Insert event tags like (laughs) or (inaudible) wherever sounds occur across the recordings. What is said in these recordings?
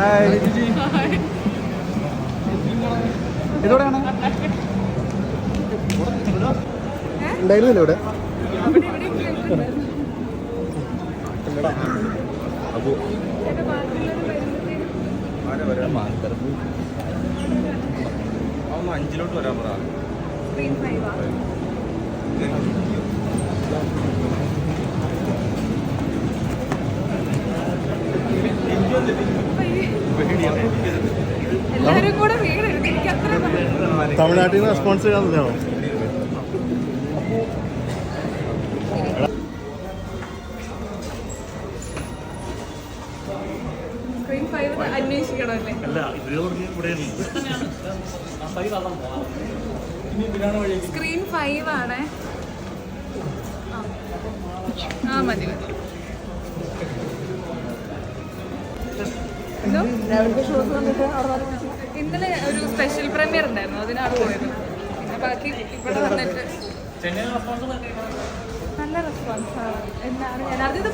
Hi. ഇതോടെയാണ്. ഉണ്ടായിരുന്നില്ല ഇവിടെ? വരുമ്പഴത്തേനും അഞ്ചിലോട്ട് വരാൻ പറ തമിഴ്നാട്ടിൽ നിന്ന് റെസ്പോൺസ് ചെയ്യാവുന്നതാണോ സ്ക്രീൻ ഫൈവ് ആണ്. ആ മതി മതി. എന്തോ? ഇന്നലെ ഒരു സ്പെഷ്യൽ പ്രീമിയർ ഉണ്ടായിരുന്നു അതിനാണ് പോയത്. പിന്നെ ബാക്കി ഇവിടെ വന്നിട്ട് നല്ല റെസ്പോൺസ് ആണ്. എന്നാണ് ഞാൻ അറിഞ്ഞത്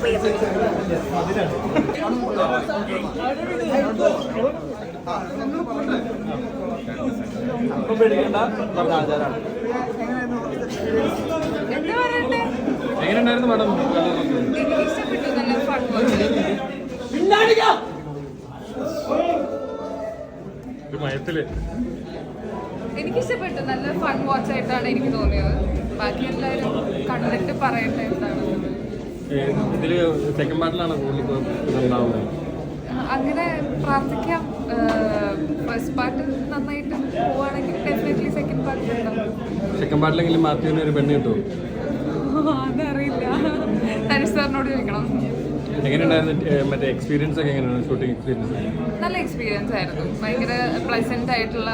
എന്താ പറയട്ടെ എങ്ങനെയുണ്ടായിരുന്നു മാഡം? ഇഷ്ടപ്പെട്ടു നല്ല ഫൺ ഒരു മയത്തിൽ. എനിക്ക് ഇഷ്ടപ്പെട്ടു നല്ല ഫൺ വാച്ച് ആയിട്ടാണ് എനിക്ക് തോന്നിയത്. ബാക്കി എല്ലാവരും കണ്ടിട്ട് പറയട്ടെ എന്താണ് ഇതിൽ സെക്കൻഡ് പാർട്ടിലാണ് അങ്ങനെ പ്രാർത്ഥിക്കാം. ഫസ്റ്റ് പാർട്ട് നന്നായിട്ട് പോവാണെങ്കിൽ ഡെഫിനറ്റ്ലി സെക്കൻഡ് പാർട്ട് ഉണ്ടാവും സെക്കൻഡ് പാർട്ടിലെങ്കിലും മാത്യുവിന് ഒരു പെണ്ണ് കിട്ടുമോ (laughs) അതറിയില്ല. തനിഷ് സാറിനോട് ചോദിക്കണം. എങ്ങനെയുണ്ടായിരുന്നു മറ്റേ എക്സ്പീരിയൻസ് ഒക്കെ എങ്ങനെയാണ് ഷൂട്ടിംഗ് എക്സ്പീരിയൻസ് നല്ല എക്സ്പീരിയൻസ് ആയിരുന്നു. ഭയങ്കര പ്ലസന്റ് ആയിട്ടുള്ള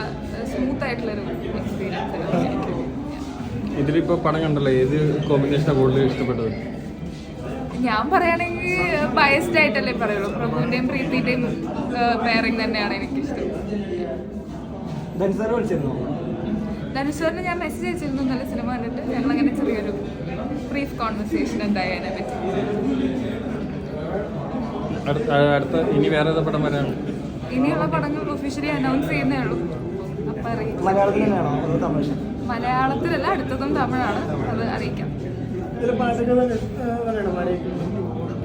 സ്മൂത്ത് ആയിട്ടുള്ളൊരു എക്സ്പീരിയൻസ് ആയിരുന്നു എനിക്ക്. ഇതിലിപ്പോൾ പടം കണ്ടല്ലോ ഏത് കോമ്പിനേഷനാണ് കൂടുതൽ ഇഷ്ടപ്പെട്ടത്? ഞാൻ പറയുകയാണെങ്കിൽ ബയസ്ഡ് ആയിട്ടല്ലേ പറയുള്ളൂ. പ്രഭുവിന്റെയും പ്രീതിയുടെയും പെയറിങ് തന്നെയാണ് എനിക്ക് ഇഷ്ടം ധനുശ്വറിന് ഞാൻ മെസ്സേജ് അയച്ചിരുന്നു നല്ല സിനിമ കണ്ടിട്ട്. ഞങ്ങൾ അങ്ങനെ ചെറിയൊരു ബ്രീഫ് കോൺവെർസേഷൻ എന്തായാലും പറ്റി. അടുത്ത ഇനി വേറെ ഏതാ പടം വരാൻ? ഇനിയുള്ള പടങ്ങൾ ഒഫീഷ്യലി അനൗൺസ് ചെയ്യുന്നേ ഉള്ളൂ. മലയാളത്തിലല്ല അടുത്തതും തമിഴാണ്. അത് അറിയിക്കാം.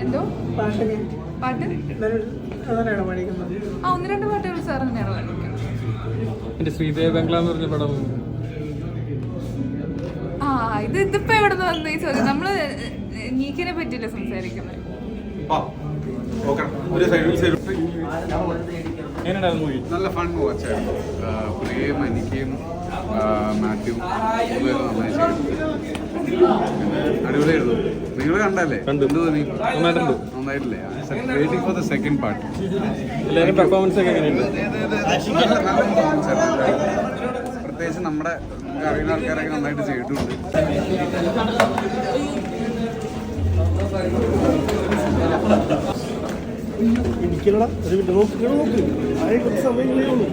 എന്തോ? പാട്ട്? ആ ഒന്ന് രണ്ട് പാട്ടുകൾ സാർ തന്നെയാണ് ശ്രീദേവ് ബംഗ്ലാ എന്ന് പറഞ്ഞ പടം. ആ ഇത് ഇതിപ്പോ എവിടെ നിന്ന് വന്നു ഈ ചോദ്യം നമ്മൾ നീക്കിനെ പറ്റിയില്ല സംസാരിക്കുന്നത്? നല്ല ഫൺ വാച്ചായിരുന്നു പ്രിയം എനിക്കും മാത്യു അടിപൊളിയായിരുന്നു. നിങ്ങൾ കണ്ടല്ലേ കണ്ടു. തോന്നി നന്നായിട്ടില്ലേ? Waiting for the second part എല്ലാവരും പെർഫോമൻസ് ഒക്കെ പ്രത്യേകിച്ച് നമ്മുടെ നമുക്ക് അറിയുന്ന ആൾക്കാരൊക്കെ നന്നായിട്ട് ചെയ്തിട്ടുണ്ട്. ഇരിക്കലടാ ഒരു നോക്കി നോക്ക് ആയ കുറച്ച് സമയങ്ങളേ ഉള്ളൂ.